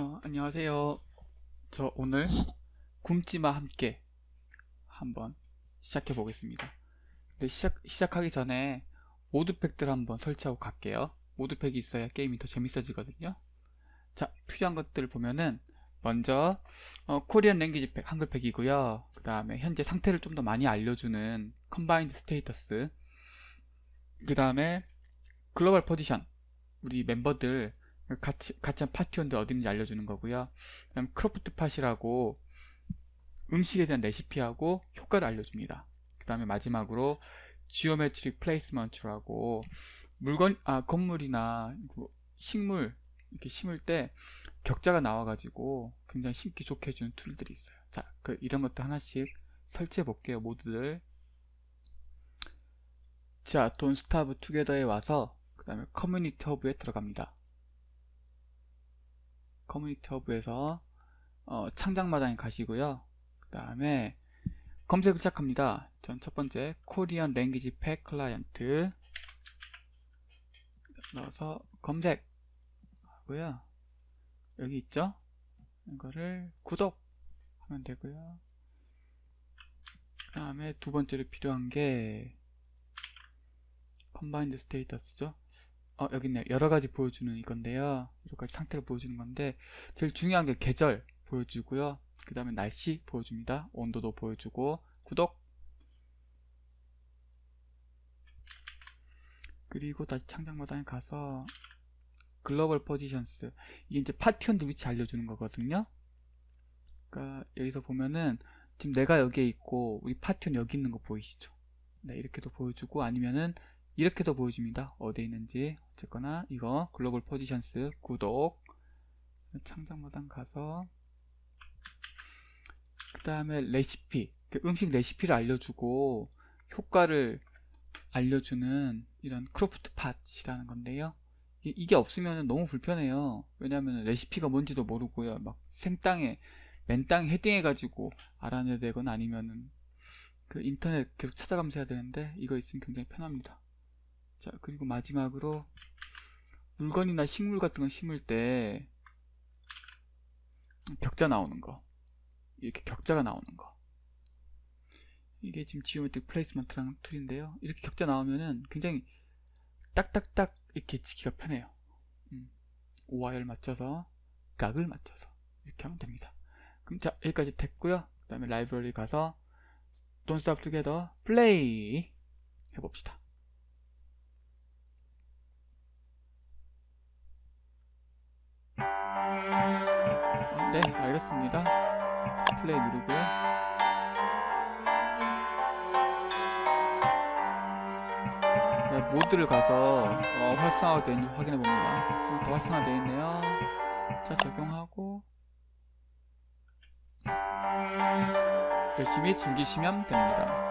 어, 안녕하세요. 저 오늘 굶지마 함께 한번 시작해 보겠습니다. 근데 시작, 시작하기 전에 모드팩들 한번 설치하고 갈게요. 모드팩이 있어야 게임이 더 재밌어지거든요. 자, 필요한 것들을 보면은 먼저 어, 코리안 랭귀지 팩, 한글 팩이고요. 그 다음에 현재 상태를 좀 더 많이 알려주는 컴바인드 스테이터스 그 다음에 글로벌 포지션 우리 멤버들 같이 같이 한 파티원들 어디 있는지 알려주는 거고요. 그다음 크로프트 팟이라고 음식에 대한 레시피하고 효과를 알려줍니다. 그 다음에 마지막으로 지오메트릭 플레이스먼트라고 물건 아 건물이나 그 식물 이렇게 심을 때 격자가 나와가지고 굉장히 심기 좋게 해주는 툴들이 있어요. 자, 그 이런 것도 하나씩 설치해 볼게요. 모두들. 자, 돈 스타브 투게더에 와서 그 다음에 커뮤니티 허브에 들어갑니다. 커뮤니티 허브에서 어, 창작마당에 가시고요. 그 다음에 검색을 시작합니다. 전 첫 번째 코리안 랭귀지 팩 클라이언트 넣어서 검색 하고요. 여기 있죠? 이거를 구독 하면 되고요. 그 다음에 두 번째로 필요한 게 컴바인드 스테이터스죠. 어, 여기 있네요. 여러 가지 보여주는 이건데요. 여러 가지 상태를 보여주는 건데, 제일 중요한 게 계절 보여주고요. 그 다음에 날씨 보여줍니다. 온도도 보여주고, 구독! 그리고 다시 창작 마당에 가서, 글로벌 포지션스. 이게 이제 파티원들 위치 알려주는 거거든요. 그러니까 여기서 보면은, 지금 내가 여기에 있고, 우리 파티원 여기 있는 거 보이시죠? 네, 이렇게도 보여주고, 아니면은, 이렇게도 보여줍니다. 어디에 있는지. 어쨌거나 이거 글로벌 포지션스 구독 창작마당 가서 그 다음에 레시피 그 음식 레시피를 알려주고 효과를 알려주는 이런 크로프트 팟이라는 건데요. 이- 이게 없으면 너무 불편해요. 왜냐하면 레시피가 뭔지도 모르고요. 막 생땅에 맨땅에 헤딩해가지고 알아내야 되거나 아니면은 그 인터넷 계속 찾아가면서 해야 되는데 이거 있으면 굉장히 편합니다. 자, 그리고 마지막으로 물건이나 식물 같은 거 심을 때 격자 나오는 거. 이렇게 격자가 나오는 거. 이게 지금 지오메트릭 플레이스먼트라는 툴인데요. 이렇게 격자 나오면은 굉장히 딱딱딱 이렇게 치기가 편해요. 음, 오와열 맞춰서 각을 맞춰서 이렇게 하면 됩니다. 그럼 자, 여기까지 됐고요. 그 다음에 라이브러리 가서 Don't Stop Together 플레이 해봅시다. 어, 네, 알겠습니다. 플레이 누르고요. 네, 모드를 가서 어, 활성화가 되는지 확인해 봅니다. 어, 더 활성화 되어 있네요. 자, 적용하고 열심히 즐기시면 됩니다.